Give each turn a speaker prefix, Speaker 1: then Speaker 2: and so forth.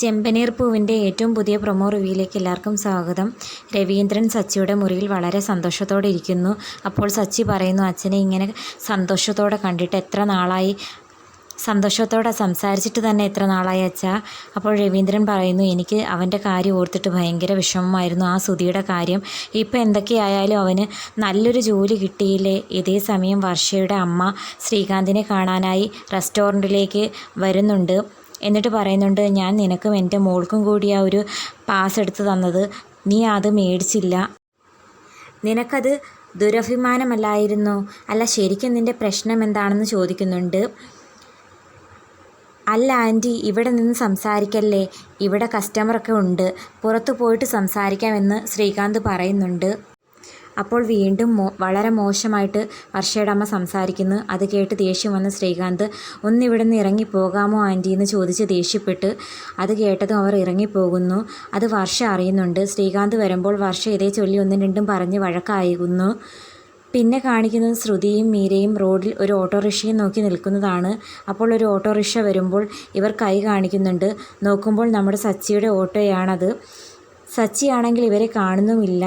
Speaker 1: ചെമ്പനീർ പൂവിന്റെ ഏറ്റവും പുതിയ പ്രൊമോ റിവ്യൂയിലേക്ക് എല്ലാവർക്കും സ്വാഗതം. രവീന്ദ്രൻ സച്ചിയുടെ മുറിയിൽ വളരെ സന്തോഷത്തോടെ ഇരിക്കുന്നു. അപ്പോൾ സച്ചി പറയുന്നു അച്ഛനെ ഇങ്ങനെ സന്തോഷത്തോടെ കണ്ടിട്ട് എത്ര നാളായി? സന്തോഷത്തോടെ സംസാരിച്ചിട്ട് തന്നെ എത്ര നാളായി അച്ഛാ? അപ്പോൾ രവീന്ദ്രൻ പറയുന്നു എനിക്ക് അവന്റെ കാര്യം ഓർത്തിട്ട് ഭയങ്കര വിഷമമായിരുന്നു ആ സുധിയുടെ കാര്യം. ഇപ്പോൾ എന്തൊക്കെയായാലും അവന് നല്ലൊരു ജോലി കിട്ടിയില്ലേ? ഇതേ സമയം വർഷയുടെ അമ്മ ശ്രീകാന്തിനെ കാണാനായി റെസ്റ്റോറന്റിലേക്ക് വരുന്നുണ്ട്. എന്നിട്ട് പറയുന്നുണ്ട് ഞാൻ നിനക്കും എന്റെ മോൾക്കും കൂടി ആ ഒരു പാസ് എടുത്ത് തന്നത്. നീ അത് മേടിച്ചില്ല. നിനക്കത് ദുരഭിമാനമല്ലായിരുന്നു. അല്ല ശരിക്കും നിന്റെ പ്രശ്നം എന്താണെന്ന് ചോദിക്കുന്നുണ്ട്. അല്ല ആന്റി ഇവിടെ നിന്ന് സംസാരിക്കല്ലേ? ഇവിടെ കസ്റ്റമറൊക്കെ ഉണ്ട്. പുറത്തു പോയിട്ട് സംസാരിക്കാമെന്ന് ശ്രീകാന്ത് പറയുന്നുണ്ട്. അപ്പോൾ വീണ്ടും വളരെ മോശമായിട്ട് വർഷയുടെ അമ്മ സംസാരിക്കുന്നു. അത് കേട്ട് ദേഷ്യം വന്ന ശ്രീകാന്ത് ഒന്നിവിടെ നിന്ന് ഇറങ്ങിപ്പോകാമോ ആന്റി? എന്ന് ചോദിച്ച് ദേഷ്യപ്പെട്ട് അത് കേട്ടതും അവർ ഇറങ്ങിപ്പോകുന്നു. അത് വർഷ അറിയുന്നുണ്ട്. ശ്രീകാന്ത് വരുമ്പോൾ വർഷ ഇതേ ചൊല്ലി ഒന്നും രണ്ടും പറഞ്ഞ് വഴക്കായിരുന്നു. പിന്നെ കാണിക്കുന്നത് ശ്രുതിയും മീരയും റോഡിൽ ഒരു ഓട്ടോറിക്ഷയും നോക്കി നിൽക്കുന്നതാണ്. അപ്പോൾ ഒരു ഓട്ടോറിക്ഷ വരുമ്പോൾ ഇവർ കൈ കാണിക്കുന്നുണ്ട്. നോക്കുമ്പോൾ നമ്മുടെ സച്ചിയുടെ ഓട്ടോയാണത്. സച്ചിയാണെങ്കിൽ ഇവരെ കാണുന്നുമില്ല.